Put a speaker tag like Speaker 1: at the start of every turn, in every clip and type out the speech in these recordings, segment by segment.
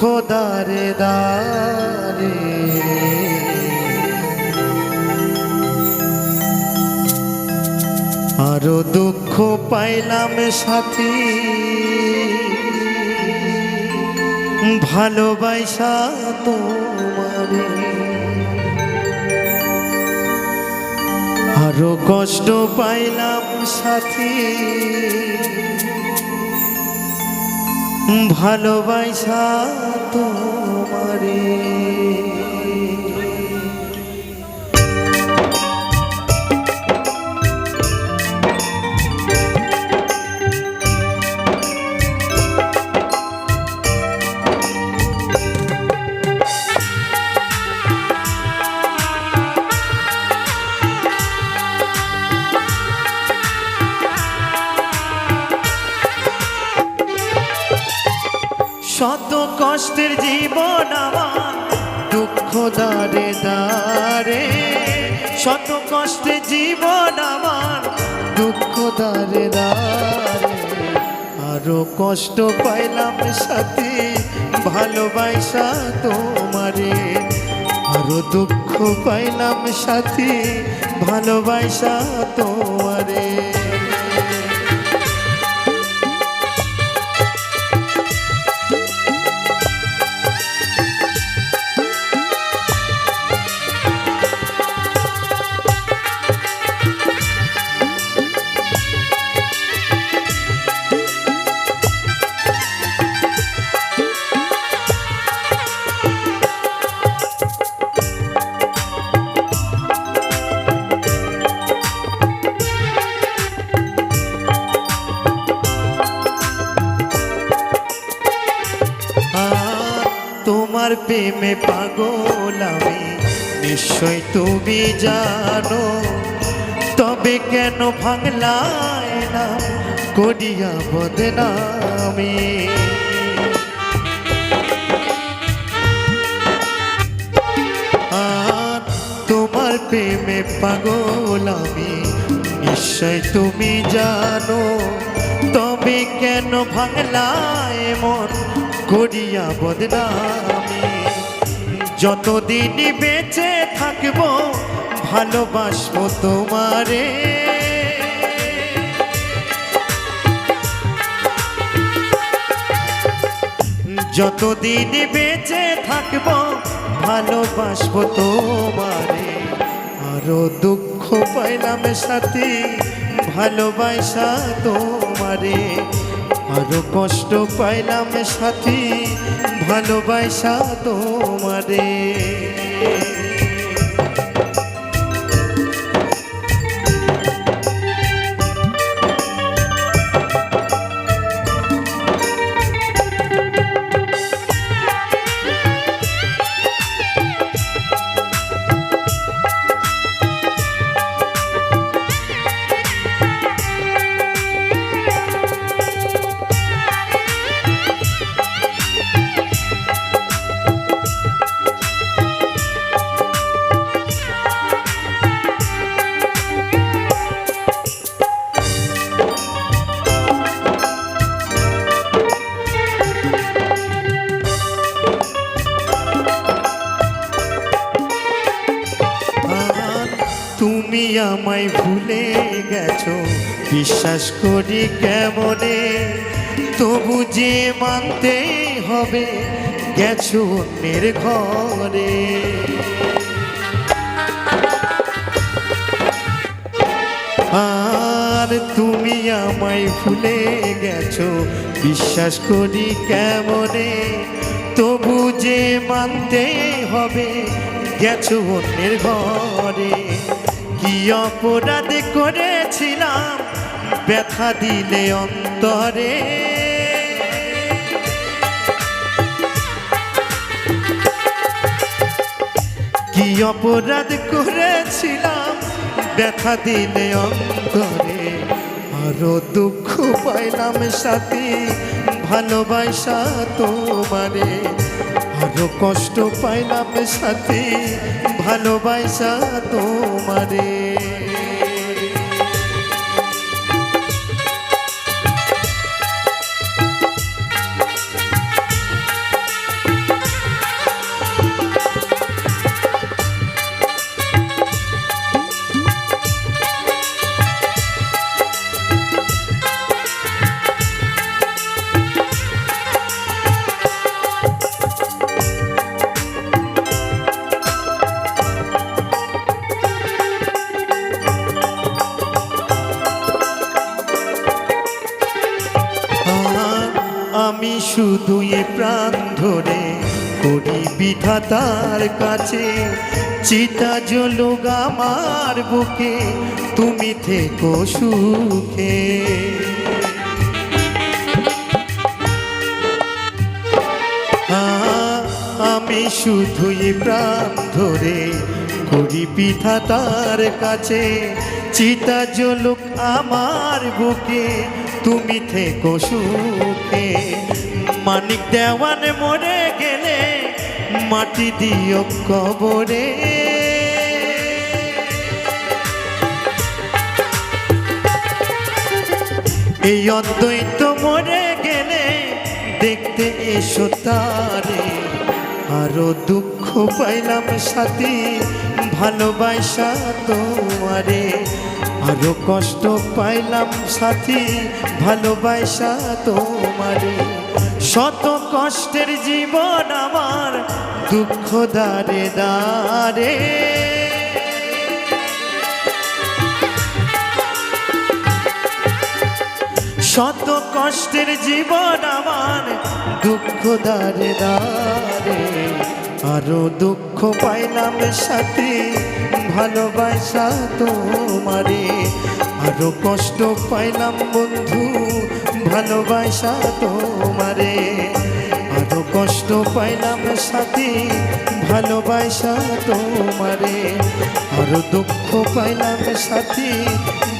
Speaker 1: দুঃখ দারে দারে। আরও দুঃখ পাইলাম সাথী। ভালোবাসা তোমারে। আরও কষ্ট পাইলাম সাথী। ভালোবাসা তোমারে জীবন আমার। দুঃখ দারে দারে শত কষ্টে জীবন আমার। দুঃখ দারে দারে আরও কষ্ট পাইলাম সাথে, ভালোবাসা তোমারে। আরও দুঃখ পাইলাম সাথে, ভালোবাসা তোমারে। তোমার প্রেমে পাগল আমি। নিশ্চয় তুমি জানো, তবে কেন ভাঙলায় না করিয়া আর তোমার প্রেমে পাগল আমি, নিশ্চয় তুমি জানো, তবে কেন ভাঙলায় মন করিয়া বদনামি। যতদিন বেঁচে থাকব, ভালোবাসবো তোমারে। যতদিন বেঁচে থাকব, ভালোবাসবো তোমারে। আরও দুঃখ পাইলাম সাথে, ভালোবাসা তোমারে। আরও কষ্ট পাইলাম সাথী ভালোবাসা তোমারে। আমায় ভুলে গেছো? বিশ্বাস করি কেমনে? তবু যে মানতে হবে, গেছো অন্যের ঘরে। আর তুমি আমায় ভুলে গেছো, বিশ্বাস করি কেমনে? তবু যে মানতে হবে, গেছো অন্যের ঘরে। কি অপরাধ করেছিলাম? ব্যথা দিলে অন্তরে। কি অপরাধ করেছিলাম? ব্যথা দিলে অন্তরে। আরও দুঃখ পাইলাম সাথী, ভালোবাসা তোমারে। আরও কষ্ট পাইলাম সাথী ভালোবাসা তোমারে। আমি শুধু এ প্রাণ ধরে করি বিধাতার কাছে। চিতা জলুক আমার বুকে, তুমি থেকো সুখে। আমি শুধুই প্রাণ ধরে করি বিধাতার কাছে। চিতা জলুক আমার বুকে, তুমি থেকো সুখে। মানিক দেওয়ান মরে গেলে মাটি দিও কবরে। এই অদ্বৈত মরে গেলে দেখতে এসো তারে। আরও দুঃখ পাইলাম সাথী, ভালোবাসা তোমারে। আরও কষ্ট পাইলাম সাথী, ভালোবাসা তোমারে। শত কষ্টের জীবন আমার দুঃখ দারে দারে শত কষ্টের জীবন আমার দুঃখ দারে দারে আরও দুঃখ পাইলাম সাথে, ভালোবাসা তোমারে। আরও কষ্ট পাইলাম বন্ধু, ভালোবাসা তোমারে। আরও কষ্ট পাইলাম সাথে, ভালোবাসা তোমারে। আরও দুঃখ পাইলাম সাথী,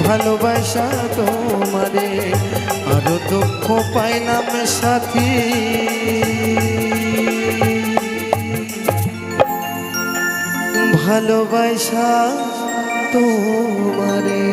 Speaker 1: ভালোবাসা তোমারে। আরও দুঃখ পাইলাম সাথী। ভালোবাসা তোমারে।